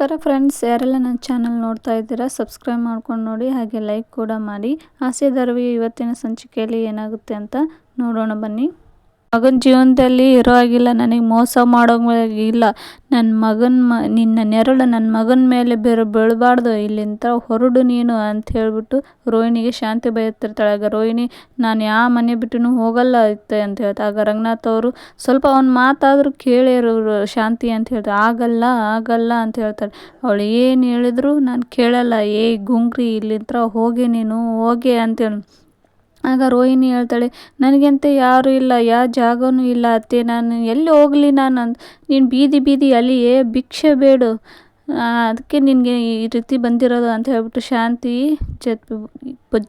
ನಮಸ್ಕಾರ ಫ್ರೆಂಡ್ಸ್, ಯಾರೆಲ್ಲ ನನ್ನ ಚಾನಲ್ ನೋಡ್ತಾ ಇದ್ದೀರಾ, ಸಬ್ಸ್ಕ್ರೈಬ್ ಮಾಡ್ಕೊಂಡು ನೋಡಿ, ಹಾಗೆ ಲೈಕ್ ಕೂಡ ಮಾಡಿ. ಆಸೆ ದರವಿಗೆ ಇವತ್ತಿನ ಸಂಚಿಕೆಯಲ್ಲಿ ಏನಾಗುತ್ತೆ ಅಂತ ನೋಡೋಣ ಬನ್ನಿ. ಮಗನ ಜೀವನದಲ್ಲಿ ಇರೋ ಆಗಿಲ್ಲ ನನಗೆ ಮೋಸ ಮಾಡೋಂಗಿಲ್ಲ ನನ್ನ ಮಗನ ಮ, ನಿನ್ನ ನೆರಳು ನನ್ನ ಮಗನ ಮೇಲೆ ಬೇರೆ, ಬೀಳಬಾರ್ದು, ಇಲ್ಲಿಂದ ಹೊರಡು ನೀನು ಅಂತ ಹೇಳ್ಬಿಟ್ಟು ರೋಹಿಣಿಗೆ ಶಾಂತಿ ಬೈತಿರ್ತಾಳೆ ಆಗ ರೋಹಿಣಿ, ನಾನು ಯಾವ ಮನೆ ಬಿಟ್ಟು ಹೋಗಲ್ಲ ಇತ್ತೆ ಅಂತ ಹೇಳ್ತಾ, ಆಗ ರಂಗನಾಥ್ ಅವರು ಸ್ವಲ್ಪ ಅವ್ನ ಮಾತಾದರೂ ಕೇಳಿರು ಶಾಂತಿ ಅಂತ ಹೇಳ್ತಾರೆ ಆಗಲ್ಲ ಆಗಲ್ಲ ಅಂತ ಹೇಳ್ತಾಳೆ. ಅವಳು ಏನು ಹೇಳಿದ್ರು ನಾನು ಕೇಳಲ್ಲ. ಏ ಗುಂಗ್ರಿ, ಇಲ್ಲಿಂದ ಹೋಗಿ ನೀನು, ಹೋಗಿ ಅಂತೇಳಿ ಆಗ ರೋಹಿಣಿ ಹೇಳ್ತಾಳೆ, ನನಗೆಂತ ಯಾರೂ ಇಲ್ಲ ಯಾವ ಜಾಗವೂ ಇಲ್ಲ ಅತ್ತೆ, ನಾನು ಎಲ್ಲಿ ಹೋಗಲಿ ನಾನು ನೀನು ಬೀದಿ ಬೀದಿ ಅಲ್ಲಿಯೇ ಭಿಕ್ಷೆ ಬೇಡು ಅದಕ್ಕೆ ನಿನಗೆ ಈ ರೀತಿ ಬಂದಿರೋದು ಅಂತ ಹೇಳ್ಬಿಟ್ಟು ಶಾಂತಿ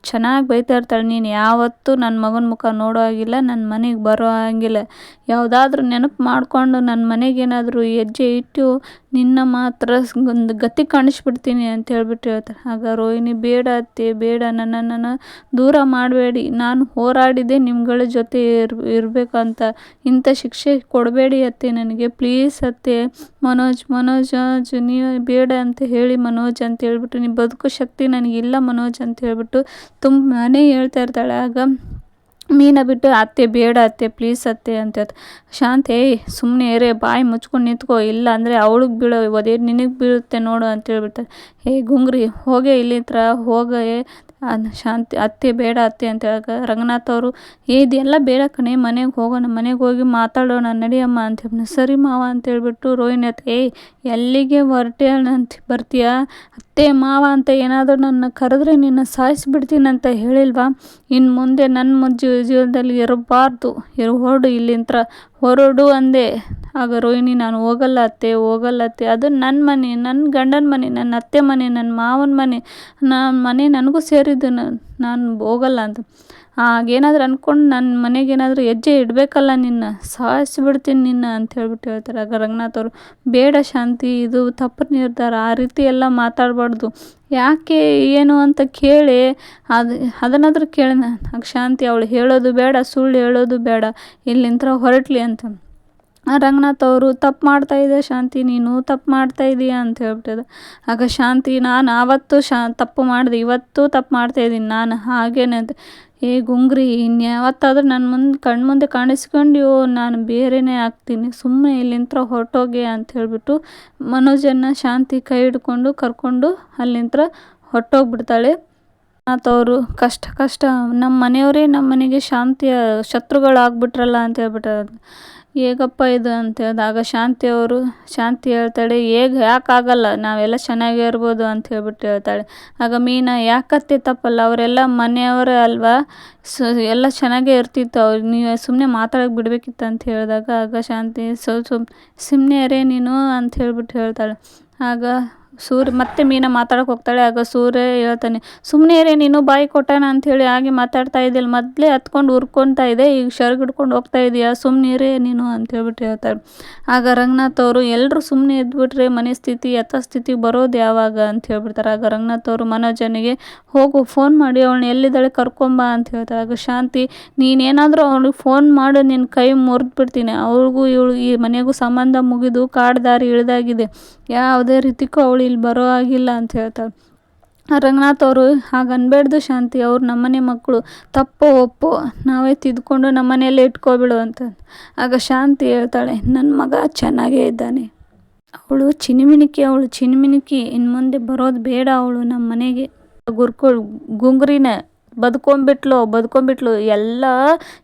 ಚೆನ್ನಾಗಿ ಬೈತಾ ಇರ್ತಾಳೆ, ನೀನು ಯಾವತ್ತೂ ನನ್ನ ಮಗನ ಮುಖ ನೋಡೋ ಹಾಗಿಲ್ಲ ನನ್ನ ಮನೆಗೆ ಬರೋ ಹಾಗಿಲ್ಲ, ಯಾವುದಾದ್ರೂ ನೆನಪು ಮಾಡಿಕೊಂಡು ನನ್ನ ಮನೆಗೇನಾದರೂ ಹೆಜ್ಜೆ ಇಟ್ಟು ನಿನ್ನ ಮಾತ್ರ ಒಂದು ಗತಿ ಕಾಣಿಸ್ಬಿಡ್ತೀನಿ ಅಂತ ಹೇಳ್ಬಿಟ್ಟು ಹೇಳ್ತಾರೆ ಆಗ ರೋಹಿಣಿ, ಬೇಡ ಅತ್ತೆ, ಬೇಡ ನನ್ನನ್ನು ದೂರ ಮಾಡಬೇಡಿ. ನಾನು ಹೋರಾಡಿದೆ ನಿಮ್ಗಳ ಜೊತೆ ಇರ್, ಇರಬೇಕಂತ. ಇಂಥ ಶಿಕ್ಷೆ ಕೊಡಬೇಡಿ ಅತ್ತೆ ನನಗೆ. ಪ್ಲೀಸ್ ಅತ್ತೆ, ಮನೋಜ್ ಮನೋಜ್ ನೀವು ಬೇಡ ಅಂತ ಹೇಳಿ ಮನೋಜ್ ಅಂತ ಹೇಳ್ಬಿಟ್ಟು ನೀವು ಬದುಕು ಶಕ್ತಿ ನನಗಿಲ್ಲ ಮನೋಜ್ ಅಂತ ಹೇಳ್ಬಿಟ್ಟು ತುಂಬಾ ಹೇಳ್ತಾ ಇರ್ತಾಳೆ. ಆಗ ಮೀನ ಬಿಟ್ಟು, ಅತ್ತೆ, ಬೇಡ ಅತ್ತೆ ಪ್ಲೀಸ್ ಅತ್ತೆ, ಅಂತ ಶಾಂತಿ ಏಯ್ ಸುಮ್ಮನೆ ಏರೇ ಬಾಯಿ ಮುಚ್ಕೊಂಡು ನಿಂತ್ಕೋ ಇಲ್ಲ ಅಂದರೆ ಅವಳಿಗೆ ಬೀಳೋ ಒದೇ ನಿನಗೆ ಬೀಳುತ್ತೆ ನೋಡು, ಅಂತ ಹೇಳ್ಬಿಡ್ತಾರೆ ಹೇ, ಗುಂಗ್ರಿ, ಹೋಗೇ ಇಲ್ಲಿ ಹತ್ರ ಹೋಗೇ ಶಾಂತಿ, ಅತ್ತೆ ಬೇಡ ಅತ್ತೆ ಅಂತ ಹೇಳಕ ರಂಗನಾಥ್ ಅವರು, ಏ, ಇದೆಲ್ಲ ಬೇಡ ಕಣೆ, ಮನೆಗೆ ಹೋಗೋಣ, ಮನೆಗೆ ಹೋಗಿ ಮಾತಾಡೋಣ, ನಡಿಯಮ್ಮ ಅಂತ ಹೇಳಿ ಸರಿ ಮಾವ ಅಂತ ಹೇಳ್ಬಿಟ್ಟು ರೋಹಿಣಿ ಅತ್ತೆ ಏಯ್ ಎಲ್ಲಿಗೆ ಹೊರಟೆ ಅಂತ ಬರ್ತೀಯಾ? ಅತ್ತೆ, ಮಾವ ಅಂತ ಏನಾದರೂ ನನ್ನ ಕರೆದ್ರೆ ನಿನ್ನ ಸಾಯಿಸಿಬಿಡ್ತೀನಂತ ಹೇಳಿಲ್ವಾ? ಇನ್ನು ಮುಂದೆ ನನ್ನ ಜೀವನದಲ್ಲಿ ಇರಬಾರ್ದು, ಇರು ಹೊರಡು ಇಲ್ಲಿಂತ್ರ. ಹೊರಡು ಅಂದೆ, ಆಗ ರೋಹಿಣಿ, ನಾನು ಹೋಗಲ್ಲ ಅತ್ತೆ ಹೋಗಲ್ಲ ಅತ್ತೆ. ಅದು ನನ್ನ ಮನೆ ನನ್ನ ಗಂಡನ ಮನೆ ನನ್ನ ಅತ್ತೆ ಮನೆ ನನ್ನ ಮಾವನ ಮನೆ. ನನ್ನ ಮನೆ ನನಗೂ ಸೇರಿದ್ದು ನಾನು ಹೋಗಲ್ಲ ಅಂತ ಆಗೇನಾದ್ರೂ ಅಂದ್ಕೊಂಡು ನನ್ನ ಮನೆಗೇನಾದರೂ ಹೆಜ್ಜೆ ಇಡಬೇಕಲ್ಲ ನಿನ್ನ, ಸಾಯಿಸಿಬಿಡ್ತೀನಿ ನಿನ್ನ ಅಂತ ಹೇಳ್ಬಿಟ್ಟು ಹೇಳ್ತಾರೆ. ಆಗ ರಂಗನಾಥ್ ಅವರು, ಬೇಡ ಶಾಂತಿ, ಇದು ತಪ್ಪು ನಿರ್ಧಾರ, ಆ ರೀತಿ ಎಲ್ಲ ಮಾತಾಡಬಾರ್ದು. ಯಾಕೆ, ಏನು ಅಂತ ಕೇಳಿ, ಅದು, ಅದನ್ನಾದ್ರೂ ಕೇಳಿ. ಆಗ ಶಾಂತಿ ಅವಳು ಹೇಳೋದು ಬೇಡ, ಸುಳ್ಳು ಹೇಳೋದು ಬೇಡ, ಇಲ್ಲಿಂತ್ರ ಹೊರಟ್ಲಿ ಅಂತ. ರಂಗನಾಥ್ ಅವರು, ತಪ್ಪು ಮಾಡ್ತಾಯಿದ್ದೆ ಶಾಂತಿ ನೀನು? ತಪ್ಪು ಮಾಡ್ತಾ ಇದೀಯ? ಅಂತ ಹೇಳ್ಬಿಟ್ಟಿದೆ. ಆಗ ಶಾಂತಿ, ನಾನು ಆವತ್ತು ಶಾ, ತಪ್ಪು ಮಾಡಿದೆ, ಇವತ್ತು ತಪ್ಪು ಮಾಡ್ತಾಯಿದ್ದೀನಿ ನಾನು ಹಾಗೇನೆ ಅಂತ. ಏ ಗುಂಗ್ರಿ ಇನ್ಯಾವತ್ತಾದ್ರೂ ನನ್ನ ಮುಂದೆ ಕಣ್ಣು ಮುಂದೆ ಕಾಣಿಸ್ಕೊಂಡು ನಾನು ಬೇರೆನೇ ಆಗ್ತೀನಿ ಸುಮ್ಮನೆ ಇಲ್ಲಿಂತ್ರ ಹೊರಟೋಗೆ ಅಂತ ಹೇಳಿಬಿಟ್ಟು ಮನೋಜನ್ನ ಶಾಂತಿ ಕೈ ಹಿಡ್ಕೊಂಡು ಕರ್ಕೊಂಡು ಅಲ್ಲಿಂತ್ರ ಹೊರಟೋಗ್ಬಿಡ್ತಾಳೆ. ಅವರು, ಕಷ್ಟ ಕಷ್ಟ ನಮ್ಮ ಮನೆಯವರೇ ನಮ್ಮ ಮನೆಗೆ ಶಾಂತಿಯ ಶತ್ರುಗಳಾಗ್ಬಿಟ್ರಲ್ಲ ಅಂತ ಹೇಳ್ಬಿಟ್ಟು ಹೇಗಪ್ಪ ಇದು ಅಂತ ಹೇಳಿದಾಗ ಶಾಂತಿ ಅವರು, ಶಾಂತಿ ಹೇಳ್ತಾಳೆ, ಹೇಗೆ, ಯಾಕಾಗಲ್ಲ? ನಾವೆಲ್ಲ ಚೆನ್ನಾಗೇ ಇರ್ಬೋದು ಅಂತ ಹೇಳ್ಬಿಟ್ಟು ಹೇಳ್ತಾಳೆ. ಆಗ ಮೀನಾ, ಯಾಕತ್ತೆ ತಪ್ಪಲ್ಲ? ಅವರೆಲ್ಲ ಮನೆಯವರೇ ಅಲ್ವಾ? ಸೊ, ಎಲ್ಲ ಚೆನ್ನಾಗೇ ಇರ್ತಿತ್ತು. ಅವ್ರು, ನೀವು ಸುಮ್ಮನೆ ಮಾತಾಡೋಕೆ ಬಿಡಬೇಕಿತ್ತು ಅಂತ ಹೇಳಿದಾಗ, ಆಗ ಶಾಂತಿ, ಸೊ ಸುಮ್ಮನೆ ಅರೇ ನೀನು ಅಂತ ಹೇಳ್ಬಿಟ್ಟು ಹೇಳ್ತಾಳೆ. ಆಗ ಸೂರ್ಯ ಮತ್ತೆ ಮೀನ ಮಾತಾಡಕ್ಕೆ ಹೋಗ್ತಾಳೆ, ಆಗ ಸೂರ್ಯ ಹೇಳ್ತಾನೆ ಸುಮ್ಮನೆ ಇರೇ, ನೀನು ಬಾಯಿ ಕೊಟ್ಟಾನ? ಅಂಥೇಳಿ ಹಾಗೆ ಮಾತಾಡ್ತಾ ಇದ್ದಿಲ್ಲ. ಮೊದಲೇ ಹತ್ಕೊಂಡು ಉರ್ಕೊತಾ ಇದೆ, ಈಗ ಶರ್ಗ್ ಹೋಗ್ತಾ ಇದೀಯಾ? ಸುಮ್ಮನೆ ನೀನು, ಅಂತ ಹೇಳ್ಬಿಟ್ಟು ಹೇಳ್ತಾರೆ ಆಗ ರಂಗನಾಥ್ ಅವರು ಎಲ್ಲರೂ ಸುಮ್ಮನೆ ಇದ್ಬಿಟ್ರೆ ಮನೆ ಸ್ಥಿತಿ, ಯಥಾಸ್ಥಿತಿ ಬರೋದು ಯಾವಾಗ? ಅಂತ ಹೇಳ್ಬಿಡ್ತಾರೆ. ಆಗ ರಂಗನಾಥ್ ಅವರು ಮನೋಜನಿಗೆ, ಹೋಗು, ಫೋನ್ ಮಾಡಿ, ಅವಳನ್ನ ಎಲ್ಲಿದ್ದಾಳೆ ಕರ್ಕೊಂಬ ಅಂತ ಹೇಳ್ತಾರೆ. ಆಗ ಶಾಂತಿ, ನೀನೇನಾದರೂ ಅವಳಿಗೆ ಫೋನ್ ಮಾಡು, ನಿನ್ನ ಕೈ ಮುರಿದ್ಬಿಡ್ತೀನಿ. ಬಿಡ್ತೀನಿ ಅವ್ಳಿಗೂ ಇವಳು ಈ ಮನೆಗೂ ಸಂಬಂಧ ಮುಗಿದು ಕಾಡ್ದಾರಿ ಇಳಿದಾಗಿದೆ. ಯಾವುದೇ ರೀತಿಗೂ ಅವಳು ಇಲ್ಲಿ ಬರೋ ಆಗಿಲ್ಲ ಅಂತ ಹೇಳ್ತಾಳೆ. ರಂಗನಾಥ್ ಅವರು ಹಾಗೆ ಅನ್ಬೇಡ್ದು ಶಾಂತಿ, ಅವ್ರು ನಮ್ಮನೆ ಮಕ್ಕಳು. ತಪ್ಪು, ಒಪ್ಪು, ನಾವೇ ತಿದ್ಕೊಂಡು ನಮ್ಮನೆಯಲ್ಲೇ ಇಟ್ಕೊಬಿಡು ಅಂತ. ಆಗ ಶಾಂತಿ ಹೇಳ್ತಾಳೆ ನನ್ನ ಮಗ ಚೆನ್ನಾಗೇ ಇದ್ದಾನೆ. ಅವಳು ಚಿನಿಮಿಣಿಕಿ ಅವಳು ಚಿನಿಮಿಣಿಕಿ ಇನ್ನು ಮುಂದೆ ಬರೋದು ಬೇಡ ಅವಳು ನಮ್ಮ ಮನೆಗೆ ಗುರ್ಕೊಳ್, ಗುಂಗ್ರಿನ ಬದುಕೊಂಬಿಟ್ಲು ಬದ್ಕೊಂಬಿಟ್ಲು ಎಲ್ಲ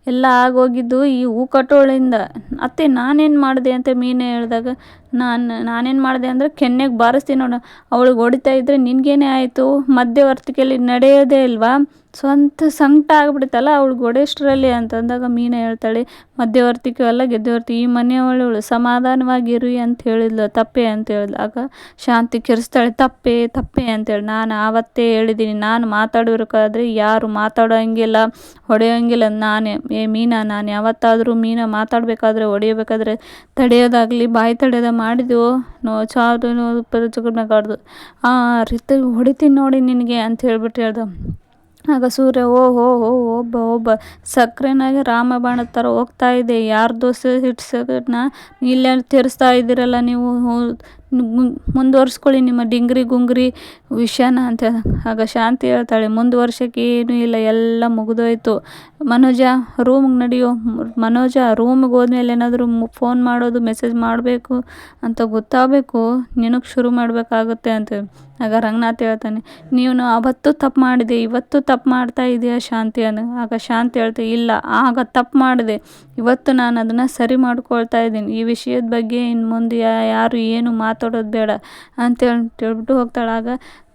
ಎಲ್ಲ ಆಗೋಗಿದ್ದು ಈ ಹೂ ಕಟ್ಟೋಳಿಂದ. ಅತ್ತೆ, ನಾನೇನು ಮಾಡಿದೆ ಅಂತ ಮೀನು ಹೇಳಿದಾಗ, ನಾನು, ನಾನೇನು ಮಾಡಿದೆ ಅಂದರೆ ಕೆನ್ನೆಗೆ ಬಾರಿಸ್ತೀನಿ ನೋಡು. ಅವಳಿಗೆ ಹೊಡಿತಾ ಇದ್ದರೆ ನಿನಗೇನೆ ಆಯಿತು? ಮಧ್ಯವರ್ತಿಕೆಯಲ್ಲಿ ನಡೆಯೋದೇ ಇಲ್ವಾ? ಸ್ವಂತ ಸಂಕಟ ಆಗ್ಬಿಡುತ್ತಲ್ಲ ಅವಳು ಗೊಡೆಷ್ಟರಲ್ಲಿ ಅಂತಂದಾಗ ಮೀನ ಹೇಳ್ತಾಳೆ, ಮಧ್ಯವರ್ತಿಕೆ ಅಲ್ಲ ಗೆದ್ದವರ್ತಿ, ಈ ಮನೆಯವಳು ಸಮಾಧಾನವಾಗಿರು ಅಂತ ಹೇಳಿದ್ಲು, ತಪ್ಪೆ ಅಂತ ಹೇಳಿದ್ಲು. ಶಾಂತಿ ಕೆರೆಸ್ತಾಳೆ, ತಪ್ಪೆ ತಪ್ಪೆ ಅಂತೇಳಿ ನಾನು ಆವತ್ತೇ ಹೇಳಿದ್ದೀನಿ, ನಾನು ಮಾತಾಡಬೇಕಾದ್ರೆ ಯಾರು ಮಾತಾಡೋಂಗಿಲ್ಲ, ಹೊಡೆಯೋಂಗಿಲ್ಲ. ನಾನೇ, ಏ ಮೀನಾ, ನಾನು ಯಾವತ್ತಾದರೂ ಮೀನ ಮಾತಾಡಬೇಕಾದ್ರೆ, ಹೊಡೆಯಬೇಕಾದ್ರೆ ತಡೆಯೋದಾಗಲಿ, ಬಾಯಿ ತಡೆಯೋದ ಮಾಡಿದೆವು. ನೋ ಚಾದು ಪರಚಕಡ್ನಾಗಾಡ್ದು ಆ ರೀತಿ ಹೊಡಿತೀನಿ ನೋಡಿ ನಿನಗೆ ಅಂತ ಹೇಳ್ಬಿಟ್ಟು ಹೇಳ್ದ. ಆಗ ಸೂರ್ಯ, ಓ, ಹೋ ಹೋ, ಒಬ್ಬ ಒಬ್ಬ ಸಕ್ಕರೆನಾಗೆ ರಾಮಬಾಣ ಥರ ಹೋಗ್ತಾ ಇದೆ. ಯಾರ ದೋಸೆ ಹಿಟ್ಸೋದನ್ನ ಇಲ್ಲೇ ತೀರಿಸ್ತಾ ಇದ್ದೀರಲ್ಲ ನೀವು? ಮುಂದುವರ್ಸ್ಕೊಳ್ಳಿ ನಿಮ್ಮ ಡಿಂಗ್ರಿ ಗುಂಗ್ರಿ ವಿಷಯನ ಅಂತ ಆಗ ಶಾಂತಿ ಹೇಳ್ತಾಳೆ ಮುಂದುವರ್ಸೋಕೆ ಏನೂ ಇಲ್ಲ, ಎಲ್ಲ ಮುಗಿದೋಯ್ತು. ಮನೋಜ ರೂಮ್ಗೆ ನಡೆಯೋ, ಮನೋಜ ರೂಮ್ಗೆ ಹೋದ್ಮೇಲೆ ಏನಾದರೂ ಫೋನ್ ಮಾಡೋದು ಮೆಸೇಜ್ ಮಾಡಬೇಕು ಅಂತ ಗೊತ್ತಾಗಬೇಕು, ನಿನಗೆ ಶುರು ಮಾಡಬೇಕಾಗುತ್ತೆ ಅಂತ ಆಗ ರಂಗನಾಥ್ ಹೇಳ್ತಾನೆ, ನೀನು ಅವತ್ತು ತಪ್ಪು ಮಾಡಿದೆ, ಇವತ್ತು ತಪ್ಪು ಮಾಡ್ತಾ ಇದೆಯಾ ಶಾಂತಿ ಅನ್ನು ಆಗ ಶಾಂತಿ ಹೇಳ್ತೆ, ಇಲ್ಲ, ಆಗ ತಪ್ಪು ಮಾಡಿದೆ, ಇವತ್ತು ನಾನು ಅದನ್ನು ಸರಿ ಮಾಡ್ಕೊಳ್ತಾ ಇದ್ದೀನಿ. ಈ ವಿಷಯದ ಬಗ್ಗೆ ಇನ್ನು ಮುಂದೆ ಯಾರು ಏನು ಮಾತಾಡೋದು ಬೇಡ ಅಂತೇಳಿ ಹೇಳ್ಬಿಟ್ಟು ಹೋಗ್ತಾಳೆ. ಆಗ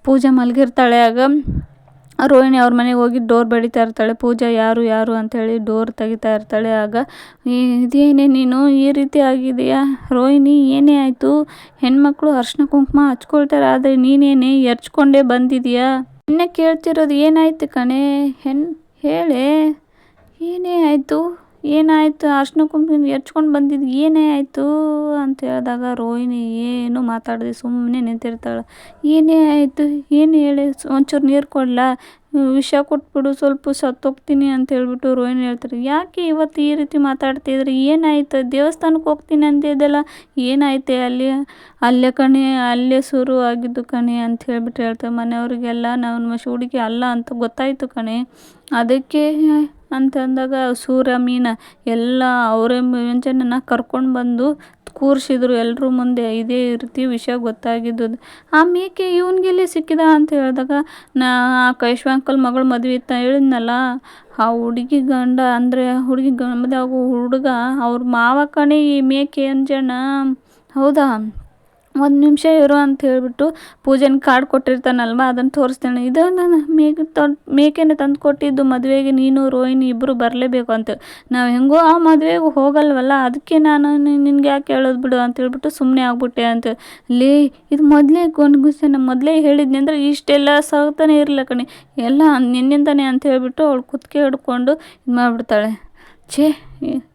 ಪೂಜೆ ಮಲಗಿರ್ತಾಳೆ. ಆಗ ರೋಹಿಣಿ ಅವ್ರ ಮನೆಗೆ ಹೋಗಿ ಡೋರ್ ಬಡಿತಾ ಇರ್ತಾಳೆ. ಪೂಜಾ ಯಾರು ಯಾರು ಅಂಥೇಳಿ ಡೋರ್ ತೆಗಿತಾ ಇರ್ತಾಳೆ. ಆಗ ಇದೇನೇ ನೀನು? ಈ ರೀತಿ ಆಗಿದೆಯಾ ರೋಹಿಣಿ, ಏನೇ ಆಯಿತು? ಹೆಣ್ಮಕ್ಳು ಅರ್ಶಿನ ಕುಂಕುಮ ಹಚ್ಕೊಳ್ತಾರೆ. ಆದರೆ ನೀನೇನೆ ಎರ್ಚ್ಕೊಂಡೇ ಬಂದಿದೆಯಾ ನಿನ್ನೆ ಕೇಳ್ತಿರೋದು ಏನಾಯ್ತು ಕಣೆ? ಹೆಣ್, ಹೇಳೇ, ಏನೇ ಆಯಿತು? ಏನಾಯಿತು? ಅರ್ಶಿನ ಕುಂಕುಮ ಎರ್ಚ್ಕೊಂಡು ಬಂದಿದ್ದು ಏನೇ ಆಯಿತು? ಅಂತ ಹೇಳಿದಾಗ ರೋಹಿಣಿ ಏನು ಮಾತಾಡದೆ ಸುಮ್ಮನೆ ನಿಂತಿರ್ತಾಳೆ. ಏನೇ ಆಯಿತು? ಏನು ಹೇಳಿ? ಒಂಚೂರು ನೀರು ಕೊಡಲಾ? ವಿಷ ಕೊಟ್ಬಿಡು, ಸ್ವಲ್ಪ ಸತ್ತೋಗ್ತೀನಿ ಅಂತ ಹೇಳ್ಬಿಟ್ಟು ರೋಹಿಣಿ ಹೇಳ್ತಾರೆ ಯಾಕೆ ಇವತ್ತು ಈ ರೀತಿ ಮಾತಾಡ್ತಿದ್ರಿ ಏನಾಯ್ತು? ದೇವಸ್ಥಾನಕ್ಕೆ ಹೋಗ್ತೀನಿ ಅಂದಿದ್ದಲ್ಲ ಏನಾಯ್ತು ಅಲ್ಲಿ? ಅಲ್ಲೇ ಕಣೆ, ಅಲ್ಲೇ ಶುರು ಆಗಿದ್ದು ಕಣೆ ಅಂತ ಹೇಳ್ಬಿಟ್ಟು ಹೇಳ್ತಾರೆ ಮನೆಯವರಿಗೆಲ್ಲ ನಾವು ಹುಡುಗಿ ಅಲ್ಲ ಅಂತ ಗೊತ್ತಾಯಿತು ಕಣೆ. ಅದಕ್ಕೆ ಅಂತಂದಾಗ ಸೂರ್ಯ, ಮೀನ ಎಲ್ಲ ಅವರೇ ವ್ಯಂಜನನ ಕರ್ಕೊಂಡು ಬಂದು ಕೂರಿಸಿದ್ರು. ಎಲ್ಲರೂ ಮುಂದೆ ಇದೇ ರೀತಿ ವಿಷಯ ಗೊತ್ತಾಗಿದ್ದು ಆ ಮೇಕೆ ಇವನಿಗೆಲ್ಲಿ ಸಿಕ್ಕಿದ ಅಂತ ಹೇಳಿದಾಗ, ನಾ ಆ ಕೈಶ್ವಾಂಕಲ್ ಮಗಳು ಮದುವೆ ಇತ್ತ ಹೇಳಿದ್ನಲ್ಲ, ಆ ಹುಡುಗಿ ಗಂಡ ಅಂದರೆ ಹುಡುಗಿ ಗಂಡ ಆಗೋ ಹುಡುಗ, ಅವ್ರ ಮಾವ ಕಣೆ ಈ ಮೇಕೆ ಅಂಜಣ್ಣ. ಹೌದಾ? ಒಂದು ನಿಮಿಷ ಇರು ಅಂತ ಹೇಳಿಬಿಟ್ಟು ಪೂಜೆನ ಕಾರ್ಡ್ ಕೊಟ್ಟಿರ್ತಾನಲ್ವ? ಅದನ್ನು ತೋರಿಸ್ತಾನೆ. ಇದು ನಾನು ಮೇಕೆ ತಂದು, ಮೇಕೆನ ತಂದು ಕೊಟ್ಟಿದ್ದು ಮದುವೆಗೆ ನೀನು, ರೋಹಿಣಿ ಇಬ್ಬರು ಬರಲೇಬೇಕು ಅಂತ. ನಾವು ಹೆಂಗೋ ಆ ಮದುವೆಗೆ ಹೋಗಲ್ವಲ್ಲ? ಅದಕ್ಕೆ ನಾನು ನಿನ್ಗೆ ಯಾಕೆ ಹೇಳೋದು ಬಿಡು ಅಂತ ಹೇಳ್ಬಿಟ್ಟು ಸುಮ್ಮನೆ ಆಗ್ಬಿಟ್ಟೆ ಅಂತ. ಲೇ, ಇದು ಮೊದಲೇ ಗೊಣಗುಸನ ಮೊದಲೇ ಹೇಳಿದ್ನಿ ಅಂದರೆ ಇಷ್ಟೆಲ್ಲ ಸಾಗ್ತಾನೆ ಇರಲಿಲ್ಲ ಕಣೆ. ಎಲ್ಲ ನಿನ್ನಿಂದನೇ ಅಂತ ಹೇಳಿಬಿಟ್ಟು ಅವಳು ಕುತ್ತಿಗೆ ಹಿಡ್ಕೊಂಡು ಇದು ಮಾಡಿಬಿಡ್ತಾಳೆ. ಛೇ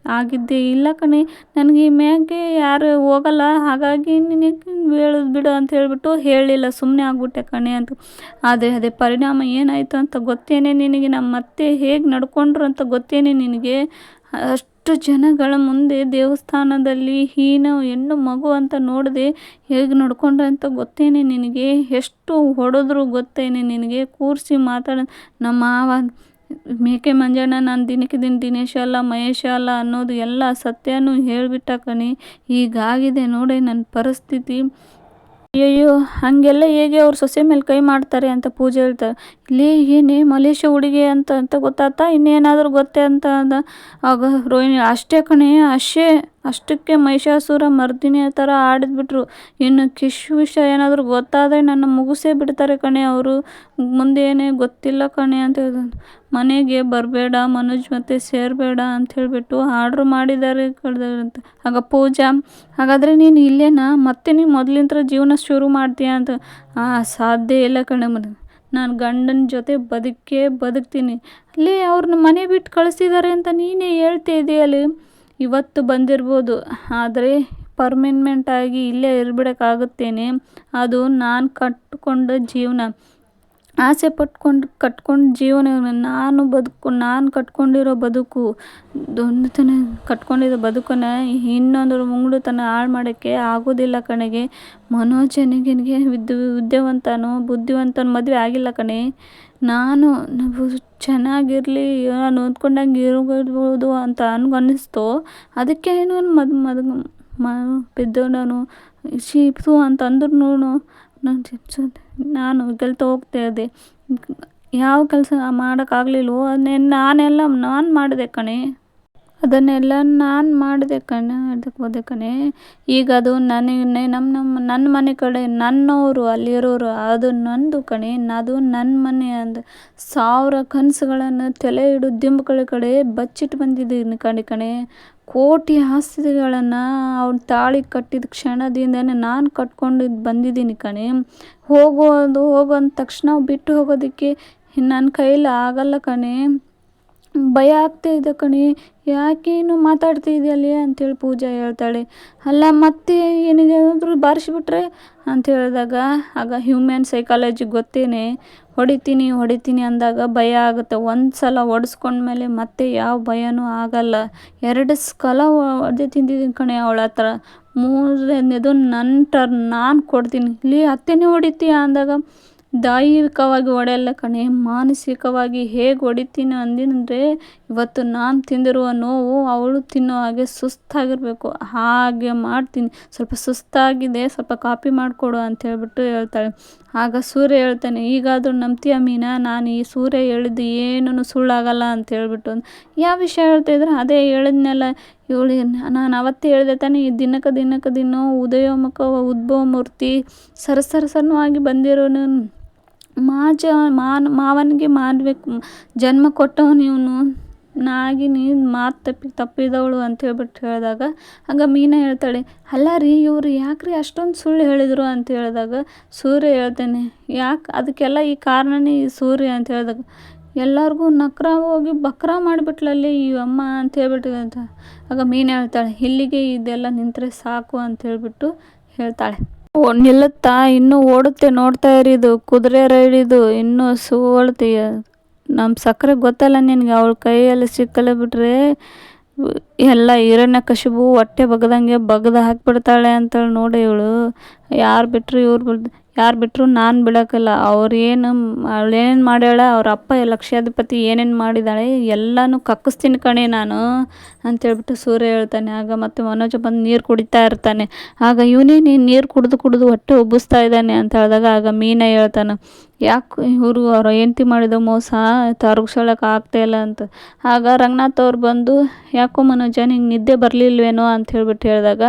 ಆಗಿದ್ದೇ ಇಲ್ಲ ಕಣೆ. ನನಗೆ ಈ ಮ್ಯಾಗೆ ಯಾರು ಹೋಗಲ್ಲ. ಹಾಗಾಗಿ ನಿನಗೆ ಹೇಳೋದು ಬಿಡು ಅಂತ ಹೇಳಿಬಿಟ್ಟು ಹೇಳಲಿಲ್ಲ ಸುಮ್ಮನೆ ಆಗ್ಬಿಟ್ಟೆ ಕಣೆ ಅಂತ ಆದರೆ ಅದೇ ಪರಿಣಾಮ ಏನಾಯಿತು ಅಂತ ಗೊತ್ತೇನೆ ನಿನಗೆ. ನಮ್ಮ ಮತ್ತೆ ಹೇಗೆ ನಡ್ಕೊಂಡ್ರು ಅಂತ ಗೊತ್ತೇನೆ ನಿನಗೆ. ಅಷ್ಟು ಜನಗಳ ಮುಂದೆ ದೇವಸ್ಥಾನದಲ್ಲಿ ಹೀನ ಹೆಣ್ಣು ಮಗು ಅಂತ ನೋಡದೆ ಹೇಗೆ ನಡ್ಕೊಂಡ್ರೆ ಅಂತ ಗೊತ್ತೇನೆ ನಿನಗೆ. ಎಷ್ಟು ಹೊಡೆದ್ರು ಗೊತ್ತೇನೆ ನಿನಗೆ. ಕೂರಿಸಿ ಮಾತಾಡ ನಮ್ಮ ಮಾವ ಮೇಕೆ ಮಂಜಣ್ಣ ನಾನು ದಿನಕ್ಕೆ ದಿನ ದಿನೇಶ ಅಲ್ಲ, ಮಹೇಶ ಅಲ್ಲ ಅನ್ನೋದು ಎಲ್ಲ ಸತ್ಯನೂ ಹೇಳಿಬಿಟ್ಟ ಕಣಿ. ಹೀಗಾಗಿದೆ ನೋಡಿ ನನ್ನ ಪರಿಸ್ಥಿತಿ. ಅಯ್ಯಯ್ಯೋ, ಹಾಗೆಲ್ಲ ಹೇಗೆ ಅವ್ರು ಸೊಸೆ ಮೇಲೆ ಕೈ ಮಾಡ್ತಾರೆ ಅಂತ ಪೂಜೆ ಹೇಳ್ತಾರೆ. ಇಲ್ಲಿ ಏನೇ ಮಲೇಶ ಹುಡುಗಿ ಅಂತ ಅಂತ ಗೊತ್ತಾತ ಇನ್ನೇನಾದರೂ ಗೊತ್ತೇ ಅಂತ ಅಂದ. ಆಗ ರೋಹಿಣಿ, ಅಷ್ಟೇ ಕಣೆ, ಅಷ್ಟೇ. ಅಷ್ಟಕ್ಕೆ ಮಹಿಷಾಸುರ ಮರ್ದಿನಿಯ ಥರ ಆಡಿದ್ಬಿಟ್ರು. ಇನ್ನು ಕಿಶ್ ವಿಷಯ ಏನಾದರೂ ಗೊತ್ತಾದರೆ ನನ್ನ ಮುಗಿಸೇ ಬಿಡ್ತಾರೆ ಕಣೆ ಅವರು. ಮುಂದೆ ಏನೇ ಗೊತ್ತಿಲ್ಲ ಕಣೆ ಅಂತ ಹೇಳಿದ್ರು ಮನೆಗೆ ಬರಬೇಡ ಮನೋಜ್ ಮತ್ತೆ ಸೇರಬೇಡ ಅಂತ ಹೇಳಿಬಿಟ್ಟು ಆರ್ಡ್ರ್ ಮಾಡಿದ್ದಾರೆ ಅಂತ ಆಗ ಪೂಜಾ, ಹಾಗಾದರೆ ನೀನು ಇಲ್ಲೇನಾ? ಮತ್ತೆ ನೀನು ಮೊದಲಿನ ಜೀವನ ಶುರು ಮಾಡ್ತೀಯ ಅಂತ. ಆ, ಸಾಧ್ಯ ಇಲ್ಲ ಕಣೆ ಮನೆ ನಾನು ಗಂಡನ ಜೊತೆ ಬದುಕೇ ಬದುಕ್ತೀನಿ. ಅಲ್ಲಿ ಅವ್ರನ್ನ ಮನೆ ಬಿಟ್ಟು ಕಳಿಸಿದ್ದಾರೆ ಅಂತ ನೀನೇ ಹೇಳ್ತಾ ಇದೆಯಲ್ಲಿ ಇವತ್ತು ಬಂದಿರ್ಬೋದು. ಆದರೆ ಪರ್ಮನೆಂಟಾಗಿ ಇಲ್ಲೇ ಇರ್ಬಿಡೋಕ್ಕಾಗುತ್ತೇನೆ. ಅದು ನಾನು ಕಟ್ಟಿಕೊಂಡ ಜೀವನ. ಆಸೆ ಪಟ್ಕೊಂಡು ಕಟ್ಕೊಂಡು ಜೀವನ ನಾನು ಬದುಕು, ನಾನು ಕಟ್ಕೊಂಡಿರೋ ಬದುಕು ದೊಡ್ಡತನ ಕಟ್ಕೊಂಡಿರೋ ಬದುಕನ್ನು ಇನ್ನೊಂದು ಮುಂಗ್ಳುತನ ಹಾಳು ಮಾಡೋಕ್ಕೆ ಆಗೋದಿಲ್ಲ ಕಣೆಗೆ. ಮನೋಜನಿಗೆ ವಿದ್ಯು ವಿದ್ಯಾವಂತನೋ, ಬುದ್ಧಿವಂತನ ಮದುವೆ ಆಗಿಲ್ಲ ಕಣೆ. ನಾನು, ನಾವು ಚೆನ್ನಾಗಿರಲಿ ನಾನು ಅಂದ್ಕೊಂಡಂಗೆ ಇರ್ಬೋದು ಅಂತ ಅನ್ಗನ್ನಿಸ್ತು. ಅದಕ್ಕೆ ಏನು ಮದ್ ಮದ್ ಮ ನಾನು ಶೀಪ್ಸು ಅಂತ ಅಂದ್ರೂ ನಾನು ಚಿಪ್ಸು ನಾನು ಗೆಲ್ತಾ ಹೋಗ್ತಾ ಇದ್ದೆ. ಯಾವ ಕೆಲಸ ಮಾಡೋಕ್ಕಾಗ್ಲಿಲ್ವೋ, ಅದನ್ನೇ ನಾನೆಲ್ಲ ನಾನು ಮಾಡಿದೆ ಕಣೆ. ಅದನ್ನೆಲ್ಲ ನಾನು ಮಾಡಿದೆ ಕಣೆ ಅದಕ್ಕೆ ಹೋದೆ ಕಣೆ. ಈಗ ಅದು ನನಗೆ ನಮ್ಮ ನಮ್ಮ ನನ್ನ ಮನೆ ಕಡೆ ನನ್ನವರು ಅಲ್ಲಿರೋರು, ಅದು ನಂದು ಕಣೆ. ಅದು ನನ್ನ ಮನೆ ಅಂದ ಸಾವಿರ ಕನಸುಗಳನ್ನು ತಲೆ ಹಿಡಿದು ದಿಂಬುಗಳ ಕಡೆ ಬಚ್ಚಿಟ್ಟು ಬಂದಿದ್ದೀನಿ ಕಣೆ ಕಣೆ. ಕೋಟಿ ಆಸ್ತಿಗಳನ್ನು ಅವ್ನ ತಾಳಿ ಕಟ್ಟಿದ ಕ್ಷಣದಿಂದನೇ ನಾನು ಕಟ್ಕೊಂಡು ಬಂದಿದ್ದೀನಿ ಕಣೆ. ಹೋಗೋದು ಹೋಗೋ ಅಂದ ತಕ್ಷಣ ಬಿಟ್ಟು ಹೋಗೋದಕ್ಕೆ ನನ್ನ ಕೈಲಿ ಆಗಲ್ಲ ಕಣೆ. ಭಯ ಆಗ್ತಾ ಕಣೆ. ಯಾಕೇನು ಮಾತಾಡ್ತಿದ್ಯಲ್ಲಿ ಅಂಥೇಳಿ ಪೂಜಾ ಹೇಳ್ತಾಳೆ. ಅಲ್ಲ, ಮತ್ತೆ ಏನಿದೆ ಬಾರಿಸ್ಬಿಟ್ರೆ ಅಂತ ಹೇಳಿದಾಗ, ಆಗ ಹ್ಯೂಮನ್ ಸೈಕಾಲಜಿ ಗೊತ್ತೇನೆ. ಹೊಡಿತೀನಿ ಹೊಡಿತೀನಿ ಅಂದಾಗ ಭಯ ಆಗುತ್ತೆ. ಒಂದು ಸಲ ಹೊಡೆಸ್ಕೊಂಡ್ಮೇಲೆ ಮತ್ತೆ ಯಾವ ಭಯನೂ ಆಗಲ್ಲ. ಎರಡು ಸಲ ಹೊಡೆದು ತಿಂದಿದ್ದೀನಿ ಕಣೆ ಅವಳ ಹತ್ರ. ಮೂರನೇದು ನನ್ನ ಟರ್ನ್ ನಾನು ಕೊಡ್ತೀನಿ. ಇಲ್ಲಿ ಅತ್ತೆನೇ ಹೊಡಿತೀಯ ಅಂದಾಗ ದೈಹಿಕವಾಗಿ ಹೊಡೆಯಲ್ಲ ಕಣೆ, ಮಾನಸಿಕವಾಗಿ ಹೇಗೆ ಹೊಡಿತೀನಿ ಅಂದಿನಂದರೆ, ಇವತ್ತು ನಾನು ತಿಂದಿರುವ ನೋವು ಅವಳು ತಿನ್ನೋ ಹಾಗೆ ಸುಸ್ತಾಗಿರಬೇಕು. ಹಾಗೆ ಮಾಡ್ತೀನಿ. ಸ್ವಲ್ಪ ಸುಸ್ತಾಗಿದೆ, ಸ್ವಲ್ಪ ಕಾಪಿ ಮಾಡಿಕೊಡು ಅಂತ ಹೇಳ್ಬಿಟ್ಟು ಹೇಳ್ತಾಳೆ. ಆಗ ಸೂರ್ಯ ಹೇಳ್ತಾನೆ, ಈಗಾದರೂ ನಂಬ್ತೀಯ ಮೀನಾ? ನಾನು ಈ ಸೂರ್ಯ ಹೇಳಿದ್ದು ಏನೂ ಸುಳ್ಳಾಗಲ್ಲ ಅಂತ ಹೇಳ್ಬಿಟ್ಟು ಯಾವ ವಿಷಯ ಹೇಳ್ತಾಯಿದ್ರು ಅದೇ ಹೇಳಿದ್ನಲ್ಲ ಇವಳು. ನಾನು ಅವತ್ತೇ ಹೇಳಿದೆ ತಾನೇ, ಈ ದಿನಕ್ಕೆ ದಿನಕ್ಕೆ ದಿನೋ ಉದಯೋಮುಖ ಉದ್ಭವ ಮೂರ್ತಿ ಸರಸರಸನವಾಗಿ ಬಂದಿರೋನು. ಮಾಜ, ಮಾನ್, ಮಾವನಿಗೆ ಮಾಡಬೇಕು ಜನ್ಮ ಕೊಟ್ಟವನು ಇವನು. ನಾಗಿನಿ ಮಾತು ತಪ್ಪಿ ತಪ್ಪಿದವಳು ಅಂತ ಹೇಳ್ಬಿಟ್ಟು ಹೇಳಿದಾಗ ಆಗ ಮೀನಾ ಹೇಳ್ತಾಳೆ, ಅಲ್ಲ ರೀ ಇವರು ಯಾಕೆ ರೀ ಅಷ್ಟೊಂದು ಸುಳ್ಳು ಹೇಳಿದರು? ಅಂತ ಹೇಳಿದಾಗ, ಸೂರ್ಯ ಹೇಳ್ತಾನೆ. ಯಾಕೆ? ಅದಕ್ಕೆಲ್ಲ ಈ ಕಾರಣನೇ ಈ ಸೂರ್ಯ ಅಂತ ಹೇಳಿದಾಗ, ಎಲ್ಲರಿಗೂ ನಕ್ರ ಹೋಗಿ ಬಕ್ರ ಮಾಡಿಬಿಟ್ಲಲ್ಲಿ ಈ ಅಮ್ಮ ಅಂತ ಹೇಳ್ಬಿಟ್ಟು ಅಂತ. ಆಗ ಮೀನು ಹೇಳ್ತಾಳೆ, ಇಲ್ಲಿಗೆ ಇದೆಲ್ಲ ನಿಂತರೆ ಸಾಕು ಅಂತ ಹೇಳ್ಬಿಟ್ಟು ಹೇಳ್ತಾಳೆ. ನಿಲ್ಲುತ್ತಾ? ಇನ್ನೂ ಓಡುತ್ತೆ, ನೋಡ್ತಾ ಇರಿದು ಕುದುರೆ ರೈಡಿದು ಇನ್ನೂ ಸೋಳ್ತಿ ನಮ್ಮ ಸಕ್ಕರೆ ಗೊತ್ತಲ್ಲ ನಿನಗೆ, ಅವಳ ಕೈಯಲ್ಲಿ ಸಿಕ್ಕಲೆ ಬಿಟ್ರೆ ಎಲ್ಲ ಕಶಿಬು ಹೊಟ್ಟೆ ಬಗ್ದಂಗೆ ಬಗ್ದು ಹಾಕಿಬಿಡ್ತಾಳೆ ಅಂತೇಳಿ ನೋಡಿ ಇವಳು. ಯಾರು ಬಿಟ್ಟರು ಇವ್ರು ಬಿಡ್, ಯಾರು ಬಿಟ್ಟರು ನಾನು ಬಿಡೋಕ್ಕಲ್ಲ. ಅವ್ರು ಏನು ಏನೇನು ಮಾಡ್ಯಾಳ, ಅವ್ರ ಅಪ್ಪ ಲಕ್ಷಾಧಿಪತಿ ಏನೇನು ಮಾಡಿದ್ದಾಳೆ ಎಲ್ಲನೂ ಕಕ್ಕಿಸ್ತೀನಿ ಕಣೆ ನಾನು ಅಂತೇಳ್ಬಿಟ್ಟು ಸೂರ್ಯ ಹೇಳ್ತಾನೆ. ಆಗ ಮತ್ತು ಮನೋಜ ಬಂದು ನೀರು ಕುಡಿತಾ ಇರ್ತಾನೆ. ಆಗ ಇವನೇ ನೀನು ನೀರು ಕುಡಿದು ಕುಡಿದು ಹೊಟ್ಟೆ ಉಬ್ಬಿಸ್ತಾ ಇದ್ದಾನೆ ಅಂತ ಹೇಳಿದಾಗ ಆಗ ಮೀನ ಹೇಳ್ತಾನೆ, ಯಾಕೆ ಇವರು ಅವ್ರ ಹೆಂಡ್ತಿ ಮಾಡಿದ ಮೋಸ ತರ್ಗಿಸೋಳಕ್ಕೆ ಇಲ್ಲ ಅಂತ. ಆಗ ರಂಗನಾಥ್ ಅವ್ರು ಬಂದು, ಯಾಕೋ ಮನೋಜ ನಿಂಗೆ ನಿದ್ದೆ ಬರಲಿಲ್ವೇನೋ ಅಂತ ಹೇಳ್ಬಿಟ್ಟು ಹೇಳಿದಾಗ,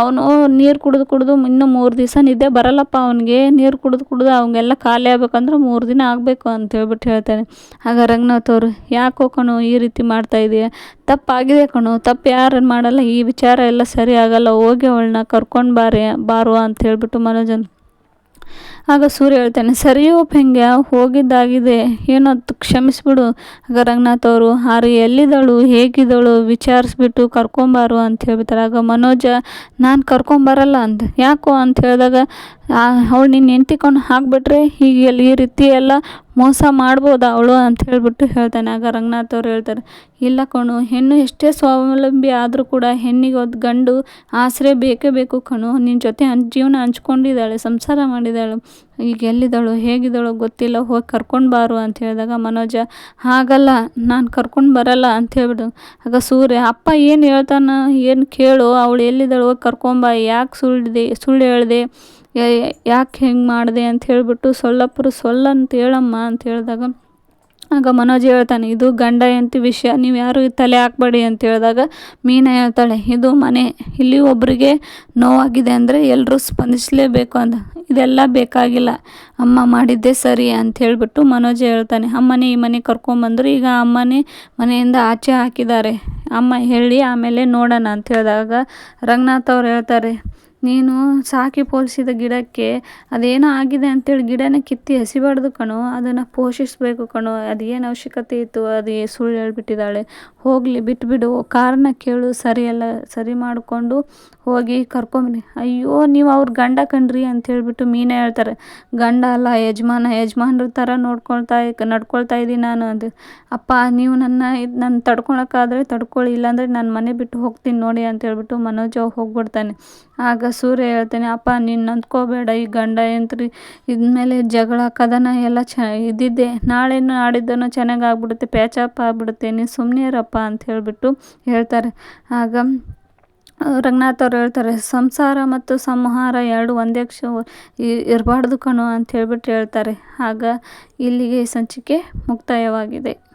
ಅವನು ನೀರು ಕುಡಿದು ಕುಡಿದು ಇನ್ನೂ ಮೂರು ದಿವಸ ನಿದ್ದೆ ಬರಲ್ಲಪ್ಪ ಅವನಿಗೆ, ನೀರು ಕುಡಿದು ಕುಡಿದು ಅವಂಗೆಲ್ಲ ಖಾಲಿ ಆಗ್ಬೇಕಂದ್ರೆ ಮೂರು ದಿನ ಆಗಬೇಕು ಅಂತ ಹೇಳ್ಬಿಟ್ಟು ಹೇಳ್ತಾನೆ. ಆಗ ರಂಗನಾಥ್ ಅವರು, ಯಾಕೋ ಕಣೋ ಈ ರೀತಿ ಮಾಡ್ತಾ ಇದೆಯಾ? ತಪ್ಪಾಗಿದೆ ಕಣೋ, ತಪ್ಪು ಯಾರು ಮಾಡಲ್ಲ, ಈ ವಿಚಾರ ಎಲ್ಲ ಸರಿ ಆಗಲ್ಲ, ಹೋಗಿ ಅವಳನ್ನ ಕರ್ಕೊಂಡು ಬಾರಿ ಬಾರುವ ಅಂತ ಹೇಳ್ಬಿಟ್ಟು ಮನೋಜನ್ ಆಗ ಸೂರ್ಯ ಹೇಳ್ತಾನೆ, ಸರಿಯೋ ಹೆಂಗೆ ಹೋಗಿದ್ದಾಗಿದೆ. ಏನೋ ಕ್ಷಮಿಸ್ಬಿಡು. ಆಗ ರಂಗನಾಥ್ ಅವರು, ಹಾರಿ, ಎಲ್ಲಿದ್ದಳು? ಹೇಗಿದ್ದಳು? ವಿಚಾರಿಸ್ಬಿಟ್ಟು ಕರ್ಕೊಂಬಾರು ಅಂತ ಹೇಳ್ಬಿಡ್ತಾರೆ. ಆಗ ಮನೋಜ, ನಾನು ಕರ್ಕೊಂಬರಲ್ಲ ಅಂತ ಯಾಕೋ? ಅಂತ ಹೇಳಿದಾಗ ಅವಳು ನಿನ್ನ ಹೆಂಡ್ತಿಕೊಂಡು ಹಾಕ್ಬಿಟ್ರೆ, ಹೀಗೆ ಈ ರೀತಿ ಎಲ್ಲ ಮೋಸ ಮಾಡ್ಬೋದಾ ಅವಳು ಅಂತ ಹೇಳ್ಬಿಟ್ಟು ಹೇಳ್ತಾನೆ. ಆಗ ರಂಗನಾಥ್ ಅವ್ರು ಹೇಳ್ತಾರೆ, ಇಲ್ಲ ಕಣು, ಹೆಣ್ಣು ಎಷ್ಟೇ ಸ್ವಾವಲಂಬಿ ಆದರೂ ಕೂಡ ಹೆಣ್ಣಿಗೆ ಒಂದು ಗಂಡು ಆಸರೆ ಬೇಕೇ ಬೇಕು ಕಣು. ನಿನ್ನ ಜೊತೆ ಜೀವನ ಹಂಚ್ಕೊಂಡಿದ್ದಾಳೆ, ಸಂಸಾರ ಮಾಡಿದ್ದಾಳು. ಈಗ ಎಲ್ಲಿದ್ದಾಳು, ಹೇಗಿದ್ದಾಳು ಗೊತ್ತಿಲ್ಲ, ಹೋಗಿ ಕರ್ಕೊಂಡು ಬಾರು ಅಂತ ಹೇಳಿದಾಗ ಮನೋಜ, ಹಾಗಲ್ಲ, ನಾನು ಕರ್ಕೊಂಡು ಬರಲ್ಲ ಅಂತ ಹೇಳ್ಬಿಡು. ಆಗ ಸೂರ್ಯ, ಅಪ್ಪ ಏನು ಹೇಳ್ತಾನ, ಏನು ಕೇಳು, ಅವಳು ಎಲ್ಲಿದ್ದಾಳು ಹೋಗಿ ಕರ್ಕೊಂಬ ಯಾಕೆ ಸುಳ್ಳಿದೆ, ಸುಳ್ಳು ಹೇಳಿದೆ? ಯಾಕೆ ಹೆಂಗೆ ಮಾಡಿದೆ ಅಂತ ಹೇಳಿಬಿಟ್ಟು ಸೊಳ್ಳಪ್ಪರು ಸೊಳ್ಳಂತ ಹೇಳಮ್ಮ ಅಂತ ಹೇಳಿದಾಗ, ಆಗ ಮನೋಜ್ ಹೇಳ್ತಾನೆ, ಇದು ಗಂಡ ವಿಷಯ, ನೀವು ಯಾರು ತಲೆ ಹಾಕ್ಬೇಡಿ ಅಂತ ಹೇಳಿದಾಗ ಮೀನಾ ಹೇಳ್ತಾಳೆ, ಇದು ಮನೆ, ಇಲ್ಲಿ ಒಬ್ಬರಿಗೆ ನೋವಾಗಿದೆ ಅಂದರೆ ಎಲ್ಲರೂ ಸ್ಪಂದಿಸಲೇಬೇಕು ಅಂತ ಇದೆಲ್ಲ ಬೇಕಾಗಿಲ್ಲ, ಅಮ್ಮ ಮಾಡಿದ್ದೇ ಸರಿ ಅಂತ ಹೇಳಿಬಿಟ್ಟು ಮನೋಜ್ ಹೇಳ್ತಾನೆ, ಅಮ್ಮನೇ ಈ ಮನೆ ಕರ್ಕೊಂಬಂದರು, ಈಗ ಅಮ್ಮನೇ ಮನೆಯಿಂದ ಆಚೆ ಹಾಕಿದ್ದಾರೆ, ಅಮ್ಮ ಹೇಳಿ ಆಮೇಲೆ ನೋಡೋಣ ಅಂತ ಹೇಳಿದಾಗ ರಂಗನಾಥ್ ಅವ್ರು ಹೇಳ್ತಾರೆ ನೀನು ಸಾಕಿ ಪೋಲಿಸಿದ ಗಿಡಕ್ಕೆ ಅದೇನೋ ಆಗಿದೆ ಅಂತೇಳಿ ಗಿಡನ ಕಿತ್ತಿ ಹಸಿಬಾರ್ದು ಕಣೋ, ಅದನ್ನು ಪೋಷಿಸಬೇಕು ಕಣೋ ಏನು ಅವಶ್ಯಕತೆ ಇತ್ತು, ಅದು ಸುಳ್ಳು ಹೇಳ್ಬಿಟ್ಟಿದ್ದಾಳೆ. ಹೋಗಲಿ, ಬಿಟ್ಬಿಡು ಕಾರಣ ಕೇಳು, ಸರಿಯಲ್ಲ, ಸರಿ ಮಾಡಿಕೊಂಡು ಹೋಗಿ ಕರ್ಕೊಂಬನ್ನಿ. ಅಯ್ಯೋ, ನೀವು ಅವ್ರ ಗಂಡ ಕಣ್ರಿ ಅಂತ ಹೇಳಿಬಿಟ್ಟು ಮೀನೇ ಹೇಳ್ತಾರೆ. ಗಂಡ ಅಲ್ಲ, ಯಜಮಾನ, ಯಜಮಾನ್ರ ಥರ ನೋಡ್ಕೊಳ್ತಾ ನಡ್ಕೊಳ್ತಾ ಇದ್ದೀನಿ ನಾನು ಅದು. ಅಪ್ಪ, ನೀವು ನನ್ನ ಇದು, ನಾನು ತಡ್ಕೊಳಕ್ಕಾದರೆ ತಡ್ಕೊಳ್ಳಿ ಇಲ್ಲಾಂದರೆ ನಾನು ಮನೆ ಬಿಟ್ಟು ಹೋಗ್ತೀನಿ ನೋಡಿ ಅಂತ ಹೇಳ್ಬಿಟ್ಟು ಮನೋಜ್ ಹೋಗ್ಬಿಡ್ತಾನೆ. ಆಗ ಸೂರ್ಯ ಹೇಳ್ತಾನೆ, ಅಪ್ಪ, ನೀನು ನಂದ್ಕೋಬೇಡ, ಈ ಗಂಡ ಎಂತ್ರಿ, ಇದ್ಮೇಲೆ ಜಗಳ, ಕದನ ಎಲ್ಲ ಚ ಇದ್ದಿದ್ದೆ ನಾಳೆ ಆಡಿದ್ದನ್ನು ಚೆನ್ನಾಗಿ ಆಗ್ಬಿಡುತ್ತೆ, ಪ್ಯಾಚಪ್ ಆಗ್ಬಿಡುತ್ತೆ, ನೀನು ಸುಮ್ಮನೆ ಇರಪ್ಪ ಅಂತ ಹೇಳಿಬಿಟ್ಟು ಹೇಳ್ತಾರೆ. ಆಗ ರಂಗನಾಥ್ ಅವ್ರು ಹೇಳ್ತಾರೆ, ಸಂಸಾರ ಮತ್ತು ಸಂಹಾರ ಎರಡು ಒಂದೇ ಕ್ಷ ಇರಬಾರ್ದು ಕಣೋ ಅಂತ ಹೇಳ್ಬಿಟ್ಟು ಹೇಳ್ತಾರೆ. ಆಗ ಇಲ್ಲಿಗೆ ಸಂಚಿಕೆ ಮುಕ್ತಾಯವಾಗಿದೆ.